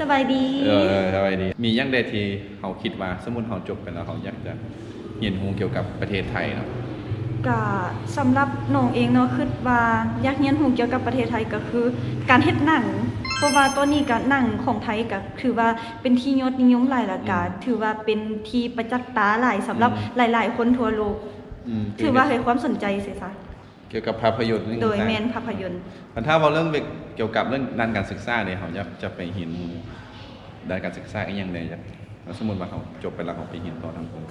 สบายดี เออสบายดี มียังใดที่เขาคิดว่าสมมุติเขาจบไปแล้วเขาอยากจะเรียนรู้เกี่ยวกับประเทศไทยเนาะก็สำหรับน้องเองเนาะคิดว่าอยากเรียนรู้เกี่ยวกับประเทศไทยก็คือ การเฮ็ดหนังเพราะว่าตัวนี้ก็หนังของไทยก็ถือว่าเป็นที่ยอดนิยมหลายละกาถือว่าเป็นที่ประจักษ์ตาหลายสำหรับหลาย ๆ คนทั่วโลกอืมถือว่าให้ความสนใจเสียซะเกี่ยวกับภาพยนตร์เรื่องโดยต่างๆแมนภาพยนตร์มันถ้าเราเรื่องเกี่ยวกับเรื่องด้านการศึกษาเนี่ยเขาจะจะไปเห็นด้านการศึกษาอีกอย่างใดจะสมมติว่าเขาจบไปแล้วเขาไปเห็นต่อทางตรง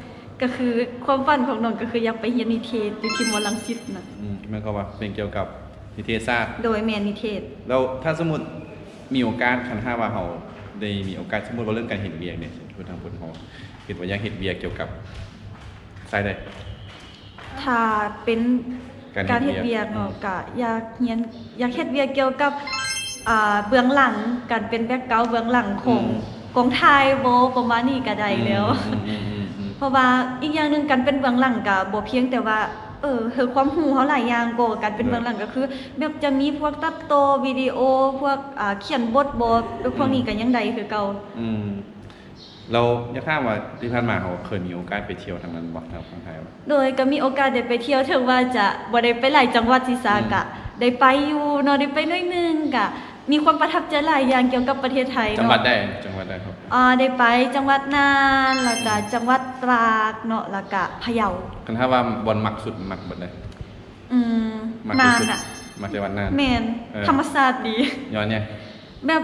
ก็คือความฝันของน้องก็คืออยากไปเรียนนิเทศอยู่ที่มอลังสิตนะอืมหมันก็ว่าเป็นเกี่ยวกับนิเทศศาสตร์โดยแมนนิเทศ แล้วถ้าสมมติมีโอกาสคันถ้าว่าเขาได้มีโอกาสสมมติว่าเรื่องการเห็นเบียกเนี่ยคือทางคนเขาคิดว่าอยากเห็นเบียกเกี่ยวกับสายใดถ้าเป็น การการเฮ็เฮ็ดดเวีเวียยกกเนาะก็อยากเรียนอยากเฮ็ดเวียกเกี่ยวกับอ่าเบื้องหลังการเป็นแบ็คกราวด์เบื้องหลังของกองไทยบ่ประมาณนี้ก็ได้แล้วอืมอืมอืมอืมเพราะว่าอีกอย่างหนึงการเป็นเบื้องหลังก็บ่เพียงแต่ว่าเออคือความรู้เฮาหลายอย่างก็การเป็นเบื้องหลังก็คือ แบบจะมีพวกตัดต่อวิดีโอพวกอ่าเขียนบทบทพวกนี้ก็ยังได้คือเก่า อืม เราอยากถามว่าที่ผ่านมาเขาเคยมีโอกาสไปเที่ยวทางนั้นบ่ทางฝั่งไทยบ่ โดยก็มีโอกาสได้ไปเที่ยวถึงว่าจะบ่ได้ไปหลายจังหวัดสิซากะ ได้ไปอยู่เนาะได้ไปหน้อยหนึงกะ มีความประทับใจหลายอย่างเกี่ยวกับประเทศไทยจังเนาะหวัดใดจังหวัดใดครับ อ่าได้ไปจังหวัดน่านแล้วก็จังหวัดตราดเนาะแล้วก็พะเยากันถ้าว่าบอลมักสุดมักบ่ได้อืมมักนาที่นสุดอะมักจังหวัดน่าน แม่นเออ ธรรมศาสตร์ดีย้อนเนี่ย แบบ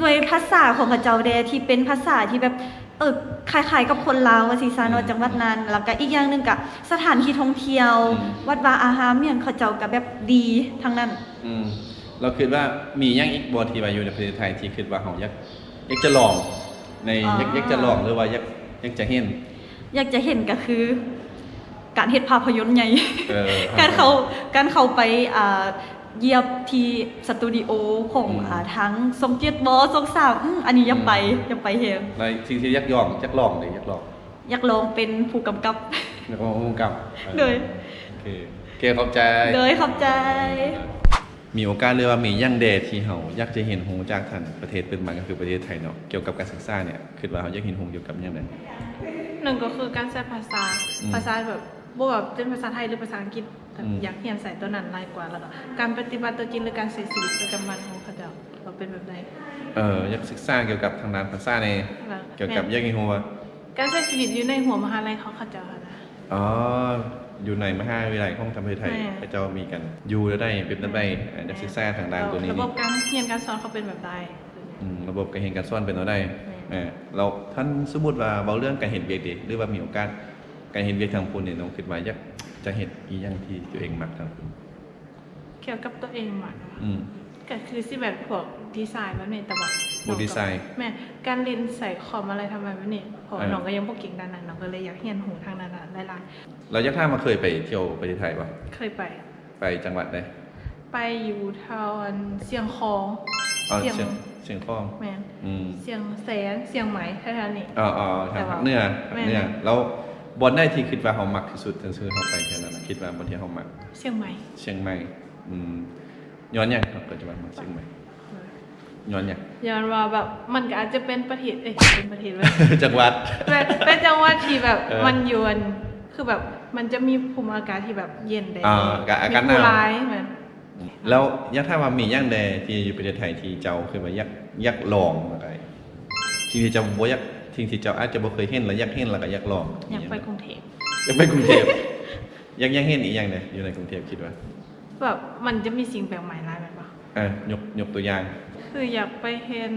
ด้วยภาษาของเขาเจ้าแดที่เป็นภาษาที่แบบเออคล้ายๆกับคนลาวว่าสิซาเนาะจังหวัดนั้นแล้วก็อีกอย่างหนึงก็สถานที่ท่องเที่ยว วัดวาอาหารเมียนเขาเจ้าก็แบบดีทั้งนั้นอืมเราคิดว่ามีหยังอีกบ่ที่ว่าอยู่ในประเทศไทยที่คิดว่าเขาอยากอยากจะลองในอ๋ออยากอยากจะลองหรือว่าอยากอยากจะเห็น อยากจะเห็นก็คือ การเฮ็ดภาพยนตร์ใหญ่เออการเขาการเขาไปอ่า เยียบที่สตูดิโอของอืมอ่าทั้งทรงเจ็ดบอทรงสามอืมอันนี้อยังไปอยังไปเฮงในสิ่งที่อยากยองอยากลองเลยอยากลองอยากลองเป็นผู้กำกับอยากลองผู้กำกับออเลย โอเคโอเคเข้าใจ เลยขอบใจ มีโอกาสเลยว่ามีหยังเดที่เฮาอยากจะเห็นฮู้จากท่านประเทศเป็นมาก็คือประเทศไทยเนาะเกี่ยวกับการศึกษาเนี่ยคิดว่าเขาอยากเห็นฮู้เกี่ยวกับหยังไดหนึ่งก็คือการใช้ภาษา อืม ภาษาแบบบ่แบบเป็นภาษาไทยหรือภาษาอังกฤษ แต่อืม อยากเรียนใส่ตัวนั้นหลายกว่าแล้วก็การปฏิบัติตัวจริงหรือการใช้ชีวิตประจำวันของเขาเจ้าเราเป็นแบบใดเอออยากศึกษาเกี่ยวกับทางด้านภาษาในแล้วเกี่ยวกับอยากเห็นฮู้ว่าการใช้ชีวิตอยู่ในหัวมหาลัยเขาเขาเจ้าค่ะนะ อ๋ออยู่ในมหาวิทยาลัยของทางประเทศไทยแม่พระเจ้ามีกันอยู่แล้วได้เป็นได้เอ่อนักศึกษาทางด้านตัวนี้ระบนี่บการเรียนการสอนเขาเป็นแบบใด อืมระบบการเห็นการสอนเป็นเอาได้แม่ เออเราท่านสมมุติว่าเบาเรื่องการเห็นเบียกดีหรือว่ามีโอกาส การเห็นเบียกทางคุณเนี่ยน้องคิดว่าอยากจะเห็นอีหยังที่ตัวเองมักทางคุณเกี่ยวกับตัวเองหมดอืม ก็คือสิแบบพวกดีไซน์แบบนี้แต่ว่าพวกดีไซน์แม่การเรียนใส่คอมอะไรทำไมแบบนี้เพราะว่าเออ น้องก็ยังบ่เก่งด้านนั้นน้องก็เลยอยากเรียนหูทางนั้นหลายเราอยากท่ามมาเคยไปเที่ยวประเทศไทยปะๆเคยไป ไปจังหวัดใดไปอยู่ทางเสียงคองอ๋อเชียงเชียงเชียงคอง แมนอืมเสียงแสนเสียงไหมแค่ๆนี้ อ๋ออ๋อทางภาคเหนือแต่ว่าภาคเหนือแม่นแล้ว บอลได้ที่คิดว่าเขามักที่สุดจะซื้อเขาไปแค่นั้นนะคิดว่าบนที่เขามักเสียงไหมเชียงใหม่อืมย้อนยังครับปัจจุบันมาเชียงใหม่ย้อนยังย้อนว่าแบบมันก็อาจจะเป็นประเทศเอ้ยเป็นประเทศเว้ยจังหวัดเป็นเป็นจังหวัดที่แบบเออมันยวนคือแบบมันจะมีภูมิอากาศที่แบบเย็นได้อ่าอากาศอากาศหนาวมีผู้ร้ายเหมือนแล้วยักษ์ถ้าว่ามีย่างใดที่อยู่ประเทศไทยที่เจ้าคือว่ายักษ์ยักษ์ลองอะไรที่ที่เจ้าบ่ยักษ์ ที่ที่เจ้าอาจจะบ่เคยเห็นแล้วอยากเห็นแล้วก็อยากลองอยากไปกรุงเทพอยากไปกรุงเทพอยากอยากเห็นอีกอย่างใดอยู่ในกรุงเทพคิดว่าแบบมันจะมีสิ่งแปลกใหม่หลายแบบปะอะยกยกตัวอย่าง คืออยากไปเห็น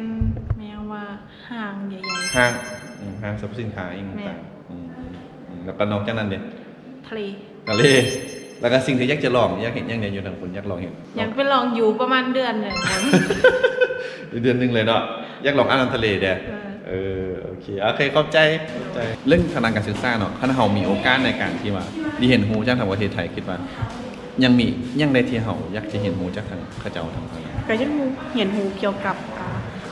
แมวว่าห้างใหญ่ห้างอืมห้างสรรพสินค้าเองแม่ต่างๆอืมอืมแล้วก็นอกจากนั้นเด้ๆทะเลทะเลแล้วก็สิ่งที่อยากจะลองอยากเห็นอย่างเดียวอยู่ทางคุณอยากลองเห็นอยากไปลองอยู่ประมาณเดือนหนึ่งเดือนหนึงเลยเนาะอยากลองอ่านน้ำทะเลเด้อเออเออ โอเคโอเคเข้าใจเข้าใจ เรื่องทางด้านการศึกษาเนาะถ้าเรามีโอกาสในการที่ว่าไดีเห็นหูจากทางประเทศไทยคิดว่า ยังมียังได้ที่เฮาอยากจะเห็นหูจากทางเข้าเจ้าทางทางนั้นก็ยังเห็นหูเกี่ยวกับอ่า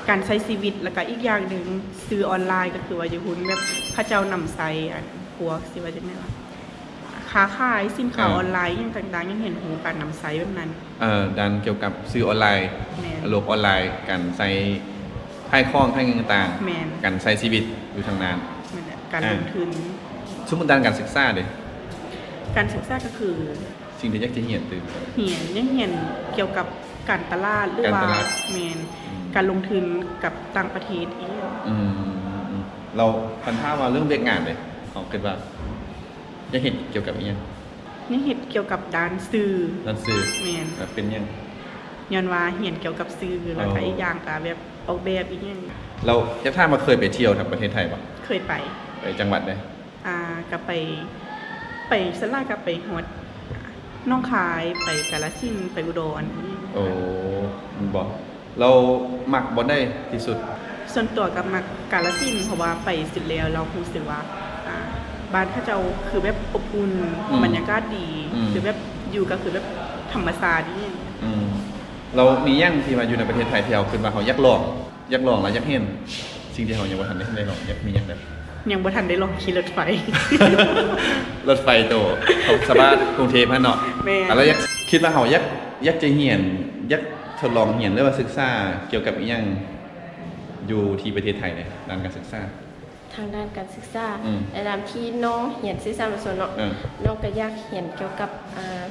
การใช้ชีวิตแล้วก็อีกอย่างหนึ่งซื้อออนไลน์ก็คือว่าอยู่หุ้นแบบพระเจ้านำใส่อันพวกสิว่าจังได๋ล่ะค้าขายสินค้าออนไลน์อหยังต่างๆยังเห็นหูการนำใช้แบบนั้น เอ่อด้านเกี่ยวกับซื้อออนไลน์แม่น โลกออนไลน์การใช้ ให้ข้องให้เงินต่างแม่นการใช้ชีวิตอยู่ทางนั้นนั่นแหละการอ่าลงทุนสมมุติด้านการศึกษาเด้การศึกษาก็คือ สิ่งที่อยากจะเรียนตื่นเหียนยังเหียนเกี่ยวกับการตลาดหรือการว่าตลาดแมนอืมการลงทุนกับต่างประเทศอีกอืมอืมเราพันท่าว่าเรื่องเวียกงานเลยเขาคิดว่าอยากเห็นเกี่ยวกับอีหยังยังเห็นเกี่ยวกับด้านสื่อด้านสื่อแมนแล้วเป็นหยังย้อนว่าเหียนเกี่ยวกับสื่อแล้วก็อ๋ออีอีกอย่างก็แบบ ออกแบบอีกอย่างเราจะท่ามาเคยไปเที่ยวทางประเทศไทยปะเคยไปไปจังหวัดใดอ่าก็ไป ไปสลาก็ไปฮอดน้องคายไปกาฬสินธุ์ไปอุดรนี่โอ้มันบอกเรามักบอลได้ที่สุด ส่วนตัวกับมักกาฬสินธุ์เพราะว่าไปสุดแล้วเรารู้สึกว่าอ่าบ้านเขาเจ้าคือแบบอบอุ่นอืมบรรยากาศดี อืม คือแบบอยู่ก็คือแบบธรรมชาตินี่อืม เรามีหยั่งที่มาอยู่ในประเทศไทยที่เราขึ้นมาเขาอยากลองอยากลองแล้วอยากเห็นสิ่งที่เขายังไม่ทันได้ได้ลองอยากมีอย่างแบบยังบ่ทันได้ลองขี่รถไฟ รถไฟโตของสบายกรุงเทพฮะเนาะแม่นอะแล้วอยากคิดว่าเขาอยากอยากจะเหียนอยากทดลองเหียนหรือว่าศึกษาเกี่ยวกับอีหยังอยู่ที่ประเทศไทยเนี่ยด้านการศึกษาทางด้านการศึกษาอืมในนามที่น้องเหียนซื่อสารส่วนเนาะเออน้องก็อยากเหียนเกี่ยวกับอ่า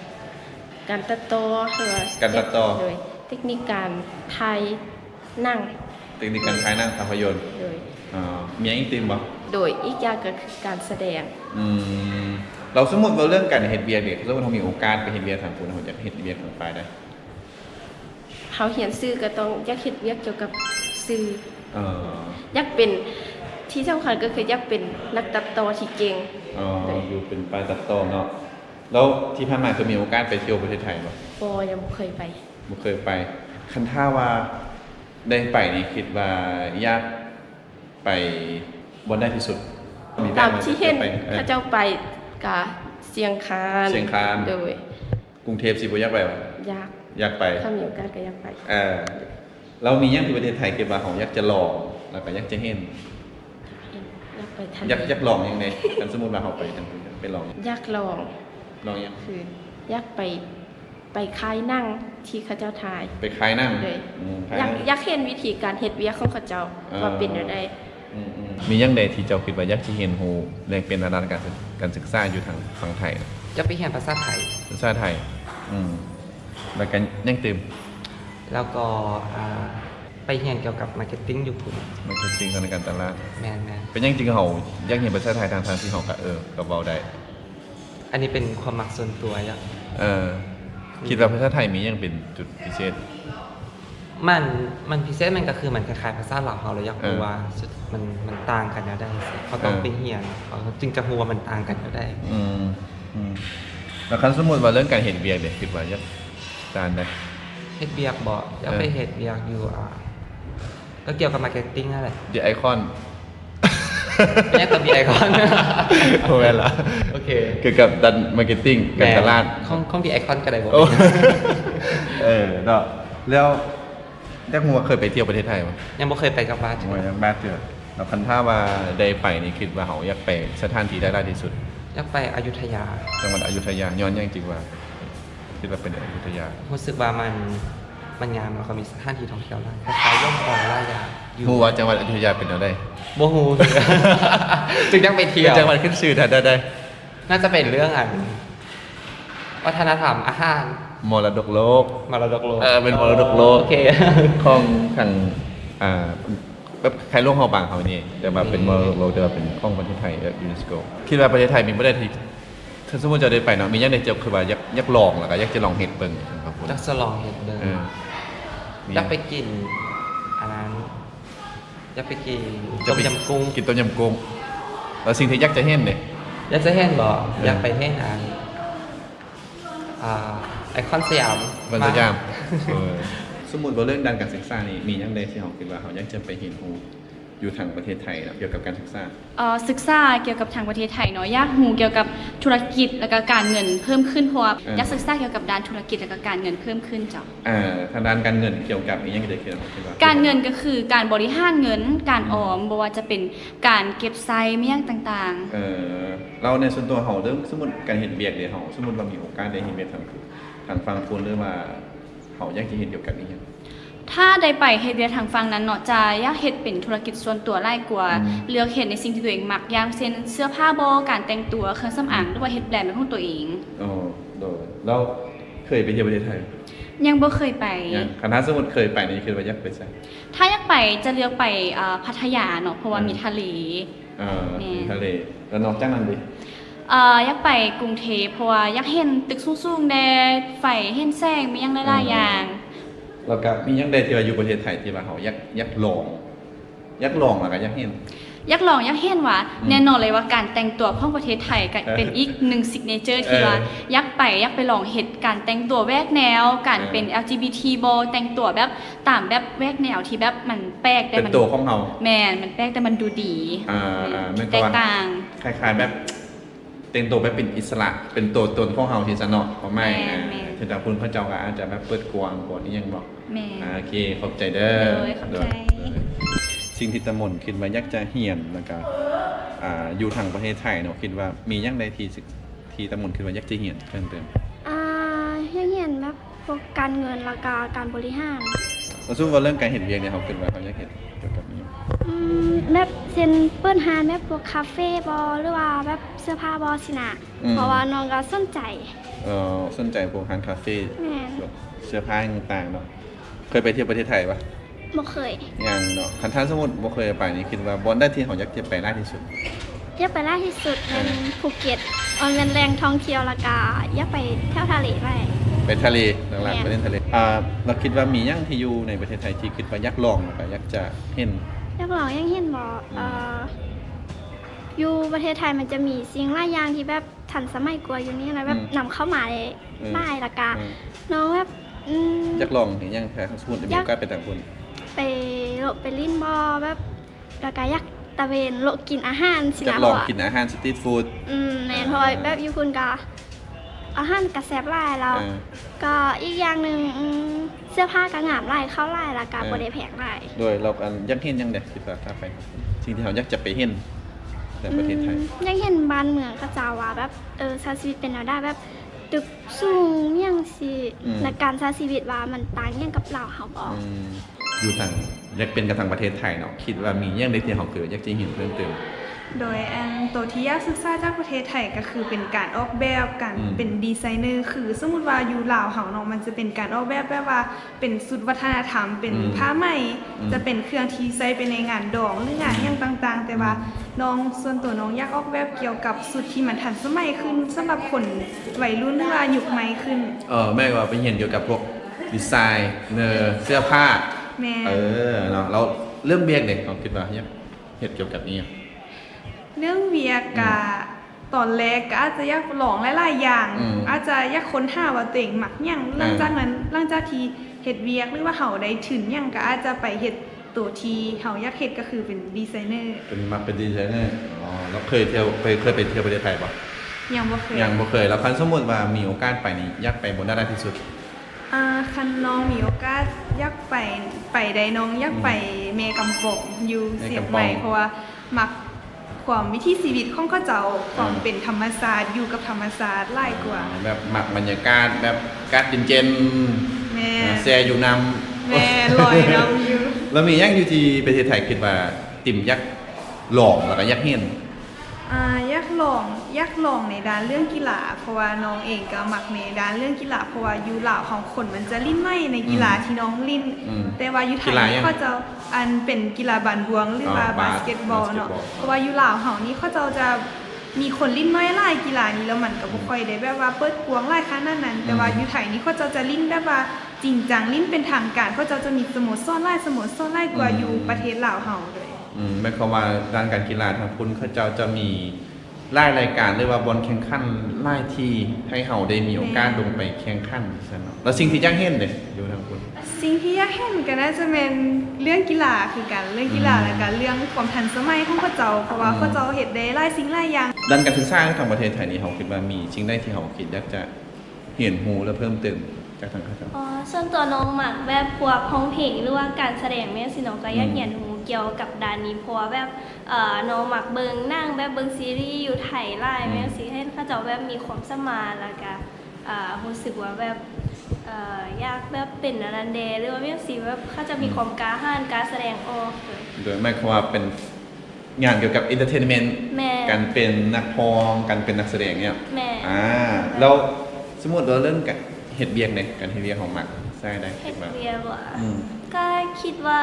การตัดต่อหรือว่าการตัดต่อ โดยเทคนิคการถ่ายหนั่งเทคนิคการถ่ายหนั่งภาพยนตร์โดย อ่ามีอย่างอีกติมบ่โดยอีกอย่างก็คือการแสดง อืมเราสมมติว่าเรื่องการเฮ็ดเบียร์เนี่ยสมมติเรามีโอกาสไปเฮ็ดเบียร์ทางคุณเราอยากเฮ็ดเบียร์ทางปลายได้เขาเหียนซื่อก็ต้องอยากเฮ็ดเวียกเกี่ยวกับสื่อเอออยากเป็นที่สำคัญก็คืออยากเป็นนักตัดต่อที่เก่งเอออยู่เป็นปลายตัดต่อเนาะ แล้วที่ผ่านมาเคยมีโอกาสไปเที่ยวประเทศไทยบ่ปอยังบ่เคยไป บ่เคยไป คันท่าว่าได้ไปนี่คิดว่าอยากไปบนได้ที่สุดแผตามที่เห็นจะไปออเขาเจ้าไปกะเสียงคานเชียงคานโดยกรุงเทพสิบ่อยากไปบ่อยากอยากไปถ้ามีโอกาสก็อยากไปเออเรามีอย่างที่ประเทศไทยคิดว่าของอยากจะลองแล้วก็อยากจะเห็นอยากไปทะเลอยากอยากลองยังไงกันสมมุติว่าเขาไปทางนู้นไปลองอยากลอง ลองยังคืออยากไปไปค่ายนั่งที่เขาเจ้าทาย ไปคลายนั่งเลยอืมคลายอยากนั่งอยากเห็นวิธีการเฮ็ดเวียกของเขาเจ้าอ่าว่าเป็นอยู่ได้อืมอืมมีอย่างใดที่เจ้าคิดว่าอยากจะเห็นฮูแลกเป็นทางด้านการศึกการศึกษาอยู่ทางฝั่งไทย จะไปเรียนภาษาไทย ภาษาไทย อืมแล้วกันยังเต็มแล้วก็อ่าไปเรียนเกี่ยวกับมาร์เก็ตติ้งอยู่พุ่นมันคือสิ่งในการตลาดแมนแมนเป็นยังจริงเขาอยากเห็นภาษาไทยทางทางที่เขาก็เออก็เว้าได้ อันนี้เป็นความมักส่วนตัวอยะเออ คิดว่าภาษาไทยมียังเป็นจุดพิเศษ มันมันพิเศษมันก็คือมันคล้ายๆภาษาลาวเราเลยอยากรู้เออว่าสุดมันมันต่างกันแล้วได้สิเขาต้องเออไปเรียนเขาจึงจะรู้ว่ามันต่างกันแล้วได้ อืมอืมแล้วคันสมมติว่าเรื่องการเห็นเบียร์เนี่ยคิดว่าอยากตานได้เฮ็ดเบียกบ่อยากไปเออเฮ็ดเบียกอยู่อ่าก็เกี่ยวกับมาร์เก็ตติ้งนั่นแหละเดียไอคอน ไม่ใช่ตัวบีไอคอนโอ้แม่นละโอเคเกี่ยวกับดันมาร์เก็ตติ้งการตลาดของของบีไอคอนก็ได้บ่โอ้เออเนาะแล้วแจ้งว่าเคยไปเที่ยวประเทศไทยไหมยังบ่เคยไปกับบ้านว่ายังบ้าเถื่อแล้วคันท่าว่าได้ไปนี่คิดว่าเขาอยากไปสถานที่ได้ได้ที่สุด อยากไปอยุธยา จังหวัดอยุธยาย้อนยังจริงว่าคิดว่าเป็นอยุธยารู้สึกว่ามัน มันงามแล้วก็มีสถานที่ท่องเที่ยวหลายคล้ายๆย่อมพองล่ายาอยู่ฮู้ว่าจังหวัดอยุธยาเป็นอะไรโมฮูจึงยังไปเที่ยวจังหวัดขึ้นชื่อได้ได้ได้น่าจะเป็นเรื่องอันวัฒนธรรมอาหารมรดกโลกมรดกโลกเออเป็นมรดกโลกโอเคของทางอ่าแบบใครล่วงเฮาบางเขานี่แต่ว่าเป็นมรดกโลกแต่ว่าเป็นของประเทศไทยยูเนสโกคิดว่าประเทศไทยมีบ่ได้ที่ถ้าสมมุติจะได้ไปเนาะมีอย่างใดเจ้าคือว่าอยากอยากลองแล้วก็อยากจะลองเฮ็ดเบิ่งครับผม จักสลองเห็ดเดิมเออมีอยากไปกินอันนั้นอยากไปกินจะต้มไปยำกุ้งกินต้มยำกุ้งแล้วสิ่งที่อยากจะเห็นเนี่ย อยากจะเห็นบ่อยากไปเห็นอันอ่าไอคอนสยามมันสยาม เออสมมุติว่าเรื่องด้านการศึกษานี่มีอย่างใดที่เขาคิดว่าเขาอยากจะไปเห็นฮู อยู่ทางประเทศไทยนะเกี่ยวกับการศึกษาเอ่อศึกษาเกี่ยวกับทางประเทศไทยเนาะอยากหูเกี่ยวกับธุรกิจแล้วก็การเงินเพิ่มขึ้นเพราะว่าเออออยากศึกษาเกี่ยวกับด้านธุรกิจแล้วก็การเงินเพิ่มขึ้นจ้ะอ่าทางด้านการเงินเกี่ยวกับอีกอย่างใดที่เขาคิดว่าการเงินก็คือการบริหารเงินการออมบ่ว่าจะเป็นการเก็บไซไม่ยงต่างเออเราในส่วนตัวเขาเรื่องสมมติการเห็นเบียกเดี๋ยวเขาสมมติว่ามีโอกาสได้เห็นเบียกทางทางฟังคุณหรือว่าเขาอยากจะเห็นเกี่ยวกับอีกอย่างๆ ถ้าได้ไปเฮ็ดเวียกทางฝั่งนั้นเนาะจะอยากเฮ็ดเป็นธุรกิจส่วนตัวหลายกว่าอืม เลือกเฮ็ดในสิ่งที่ตัวเองมักอย่างเช่นเสื้อผ้าบ่การแต่งตัวเครื่องสำอางหรือว่าเฮ็ดแบรนด์เป็นของตัวเอง อ๋อโดยแล้วเคยไปเที่ยวประเทศไทยยังบ่เคยไป ยังคณะสมมุติเคยไปนี่คิดว่าอยากไปไสถ้าอยากไปจะเลือกไปอ่าพัทยาเนาะเพราะว่าอืม มีทะเลเอ่อแม่มีทะเลแล้วนอกจากนั้นดิอ่าอยากไปกรุงเทพเพราะว่าอยากเห็นตึกสูงๆแดไฟเห็นแสงมีหยังหลายๆอย่าง แล้วก็มีหยังใดที่ว่าอยู่ประเทศไทยที่ว่าเขาอยากอยากลองอยากลองแล้วก็อยากเห็นอยากลองอยากเห็นว่าอืมแน่นอนเลยว่าการแต่งตัวของประเทศไทยก็เออเป็นอีกหนึ่งซิกเนเจอร์ที่เออว่าอยากไปอยากไปลองเห็ดการแต่งตัวแวกแนว การเออเป็น LGBT บแต่งตัวแบบตามแบบแวกแนวที่แบบมันแปลกแต่เป็นมันตัวของเราแมนมันแปลกแต่มันดูดีอ่าอ่าไม่ก็แตกว่าต่างคล้ายๆแบบแต่งตัวแบบเป็นอิสระเป็นตัวตนของเฮาที่สนอเพราะไม่แม่นอ่าแม่นถึงแต่คุณพระเจ้าก็อาจจะแบบเปิดกว้างกว่านี้ยังบอก แมนอ่าโอเค ขอบใจเด้อโดยขอบใจ โดยสิ่งที่ตะมนคิดว่าอยากจะเฮียนแล้วก็อ่าอยู่ทางประเทศไทยเนาะคิดว่ามีหยังใดที่สิที่ตะมนคิดว่าอยากจะเฮียนเพิ่มเติมอ่าอย่างเห็นแบบพวกการเงินแล้วก็การบริหารเราสู้ว่าเรื่องการเห็นเวียงเนี่ยเขาคิดว่าเขาอยากเห็นเกี่ยวกับนี้อืมแบบเช่นเปิ้นหานแบบพวกคาเฟ่บอหรือว่าแบบเสื้อผ้าบอสินะเพราะว่าน้องก็สนใจ เอ่อสนใจพวกร้านคาเฟ่แม่น แบบเสื้อผ้าต่างๆเนาะ เคยไปเที่ยวประเทศไทยปะบ่เคยยังเนาะคันท่านสมมุติบ่เคยไปนี่คิดว่าบอนได้ที่เขาอยากจะไปมากที่สุดอยากไปล่าที่สุดเป็นภูเก็ตออนเป็นแหล่งท่องเที่ยวและกาอยากไปเที่ยวทะเลไป ไปทะเลหลักๆแม่นไปเล่นทะเลอ่าเราคิดว่ามีหยังที่อยู่ในประเทศไทยที่คิดว่าอยากลองแล้วก็อยากจะเห็นอยากลองยังเห็นบอเอ่ออยู่ประเทศไทยมันจะมีสิ่งหลายอย่างที่แบบทันสมัยกว่าอยู่นี่นะแบบอืมนำเข้ามาได้อืมได้และกาอืม น้องแบบ อืมอยากลองเห็นยังแพ้สมมุติมีอยากโอกาสไปต่างคนไปโลไปลิ้นบอแบบแล้วก็อยากตะเวนโลกินอาหารสิอยานะกลองเพราะว่ากินอาหารสตรีทฟู้ด อืมแม่นเพราะว่าแบบอยู่คุณกะอาหารกระแซบหลายแล้วเออก็อีกอย่างหนึ่งอืมเสื้อผ้ากระงามหลายเข้าหลายและกาเออ บ่ได้แพงหลายโดยเราอันอยากเห็นหยังเด้คิดว่าถ้าไปสิ่งที่เขาอยากจะไปเห็นในประเทศไทย อืมยังเห็นบ้านเมืองก็จะว่าแบบเออใช้ชีวิตเป็นแนวได้แบบ ตึกสูงอหย่างสิอืม และการใช้ชีวิตว่ามันต่างอหย่างกับเราเฮาบ่อืมอยู่ทางอยากเป็นกับทางประเทศไทยเนาะคิดว่ามีหยังใดที่เขาเกิดอยากจะเห็นเพิ่มเติม โดยอันตัวที่ยากศึกษาจากประเทศไทยก็คือเป็นการออกแบบการอืมเป็นดีไซเนอร์คือสมมุติว่าอยู่ลาวเฮาเนาะมันจะเป็นการออกแบบแบบว่า เป็นสุดวัฒนธรรม เป็นอืมผ้าไหมอืมจะเป็นเครื่องที่ใช้ไปในงานดองหรืองานอย่างต่างๆ แต่ว่าน้องส่วนตัวน้องอยากออกแบบเกี่ยวกับสุดที่มันทันสมัยขึ้นสำหรับคนวัยรุ่นหรือว่ายุคใหม่ขึ้นเออแม่ก็ไปเห็นเกี่ยวกับพวกดีไซน์เนอร์เสื้อผ้าแม่เออเนาะเราเรื่องเบียกเด็กเราคิดว่าอยากเห็นเกี่ยวกับนี้อะ เรื่องเวียกะตอนแรกก็อาจจะอยากลองหลายๆอย่าง อืมอาจจะอยากค้นหาว่าตัวเองมักหยังหลังจากนั้นหลังจากที่เฮ็ดเวียกหรือว่าเฮาได้ถึงหยังก็อาจจะไปเฮ็ดตัวที่เฮาอยากเฮ็ดก็คือเป็นดีไซเนอร์เป็นมาเป็นดีไซเนอร์อ๋อแล้วเคยเที่ยวเคยเคยไปเที่ยวประเทศไทยปะยังบ่เคยยังบ่เคยแล้วคันสมมติว่ามีโอกาสไปนี่อยากไปบนได้านที่สุด อ่าคันน้องมีโอกาสอยากไปไปได้น้องอยากไปเมกำปงอยู่แม่เสียงกำปองใหม่เพราะว่ามัก ความวิถีชีวิตของเขาเจ้าความอืมเป็นธรรมชาติอยู่กับธรรมชาติหลายกว่า แบบหมักบรรยากาศแบบอากาศเย็นแม่ๆแซ่อยู่นำแม่ลอยน้ำอยู่แล้วมีหยังอยู่ที่ประเทศไทยคิดว่าติ่มยักษ์หลอกแล้วก็ยักษ์เห็น อ่าอยากลองอยากลองในด้านเรื่องกีฬาเพราะว่าน้องเองก็มักในด้านเรื่องกีฬาเพราะว่าอยู่ลาวของคนมันจะลิ้นไม่ในกีฬาอืมที่น้องลิ้น อืมแต่ว่าอยู่ไทกียฬานี่ยังเขาจะอันเป็นกีฬาบานบวงหรือว่าอ๋อบาบาสสเกตบอลเนาะบาสเกตบอล เพราะว่าอยู่ลาวเฮานี่เขาเจ้าจะมีคนลิ้นน้อยหลายกีฬานี้แล้วมันก็บ่ค่อยได้แบบว่าเปิดกวางหลายขนาดนั้น แต่ว่าอืมอยู่ไทยนี่เขาเจ้าจะลิ้นแบบว่าจริงจังลิ้นเป็นทางการเขาเจ้าจะมีสโมสรหลายสโมสรหลายกว่าอยู่ประเทศลาวเฮาเลย อืมหมายความว่าด้านการกีฬาทางคุณเขาเจ้าจะมีรายรายการหรือว่าบอลแข่งขันรายที่ให้เฮาได้มีโอกาสลงไปแข่งขันซั่นเนาะแล้วสิ่งที่อยากเห็นเด้อยู่ทางคุณ สิ่งที่อยากเห็นก็น่าจะเป็นเรื่องกีฬาคือกันเรื่องกีฬาอืมแล้วก็เรื่องความทันสมัยของเขาเจ้าเพราะว่าอืมเขาเจ้าเฮ็ดได้หลายสิ่งหลายอย่างด้านการศึกษาทางประเทศไทยนี่เฮาคิดว่ามีสิ่งใดที่เฮาคิดอยากจะเห็นฮู้และเพิ่มเติมจากทางเขาเจ้าอ๋อส่วนตัวน้องหมักแบบพวกห้องเพลงหรือว่าการแสดงแม่สิน้องก็อยากอืมเรียนรู้ เกี่ยวกับด้านนี้เพราะว่าแบบเอ่อน้องหมักเบิงนั่งแบบเบิงซีรีส์อยู่ไทยไล่แม่สิให้เขาเจ้าแบบมีความสมานแล้วก็อ่ารู้สึกว่าแบบเอ่ออยากแบบเป็นอนันเดหรือว่าแบบสิแบบเขาจะมีความกล้าหาญการแสดงออกเลย โดยหมายความว่าเป็นงานเกี่ยวกับ entertainment แม่ การเป็นนักร้องการเป็นนักแสดงเนี่ยแม่อ่าแล้วสมมติเราเริ่มกับเฮ็ดเบียกเนี่ยการเฮ็ดเบียกของหมักใช่ได้เฮ็คิดดว่าเวียว่า อืมก็คิดว่า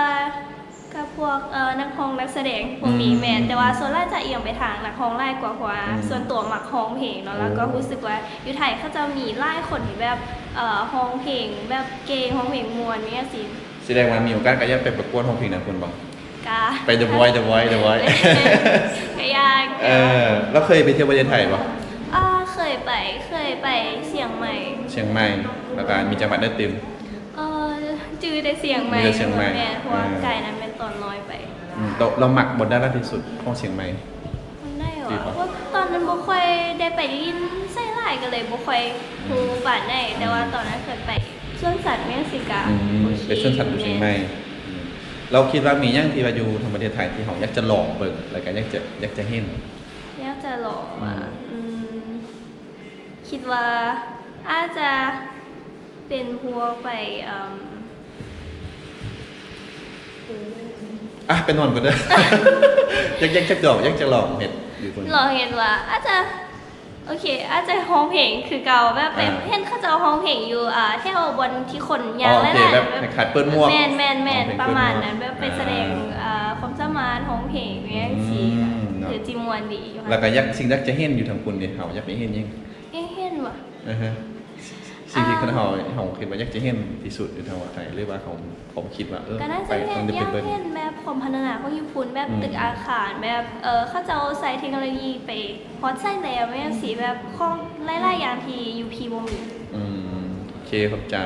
กับพวกเอ่อนักร้องนักแสดงพวกอืนี้มแม่นแต่ว่าส่วนใหญ่จะเอียงไปทางนักร้องไล่กว่าเพราะว่าอืมส่วนตัวมักร้องเพลงเนาะแล้วก็โอ้รู้สึกว่าอยู่ไทยเขาจะมีไล่คนที่แบบเอ่อร้องเพลงแบบเกย์ร้องเพลงมวนเนี่ยสิแสดงว่ามีโอกาสก็อยากไปประกวดของเพลงนั้นคุณบอกกาไป The Voice The Voice The Voice ก็ยากเออแล้วเคยไปเที่ยวประเทศไทยปะอ่าเคยไปเคยไปเชียงใหม่ เชียงใหม่แล้วก็มีจังหวัดได้เต็มเออจือได้เสียงใหม่มีแต่เชียงใหม่ แม่เพราะว่าอ่าไก่นั้นเป็นต อนน้อยไปอืมเราเราหมักบทได้ละที่สุดของเชียงใหม่ มันได้เหรดีอปะเพราะตอนนั้นบ่ค่อยได้ไปลินไส้ลายก็เลยบ่ค่อยฮู้บ้านได้แต่ว่าตอนนั้นเคยไปสวนสัตว์เมสิกาอืมโอคเป็นชนสัตว์อยู่เชียงใหม่อืมเราคิดว่ามีอย่างที่ว่าอยู่ทางประเทศไทยที่เขาอยากจะลองเบิ่งแล้วก็อยากจะอยากจะเห็นอยากจะลองว่าอืมคิดว่าอาจจะเป็นพวกไปอืม อะไปนอนก่อนเด้ออยากอยากจะลองอยากจะลองเห็ดอยู่คนเราเห็นว่าอาจจะโอเค อาจจะห้องเพลงคือเก่าแบบไปอ่า เห็นเขาจะเอาห้องเพลงอยู่อ่าแถวบนที่คนยาอ๋งอโอเคหลายๆแบบคล้ายๆเปิ้ลหมวกแมนแมนแมนห้องเพลงประมาณนั้นเปิ้แบลหมวกบไปแสดงอ่าอ่าความสามารถห้องเพลงเนี้ยสิอืมเนอะคือจิมวนดีอยู่แล้วก็อยากสิ่งอยากจะเห็นอยู่ทางคุณเนี่ยเขาอยากไปเห็นยังเอ๊ะเห็นว่ะนะฮะ สิ่งที่คนเขาเขาคิดว่าอยากจะเห็นที่สุดอยู่ทางว่าไทยหรือว่าเขาผมคิดว่าเออก็น่าไปจะเห็ต้อนงจะอเป็ยานกเบิ้ลเห็นแบบความพัฒนาของญี่ปุ่นแบบอืมตึกอาคารแบบเออเขาจะเอาใส่เทคโนโลยีไปฮอตใส่แล้วแม่สีแบบของหลายๆอย่างที่ยูพีบ่มีอืมโอเคขอบใจ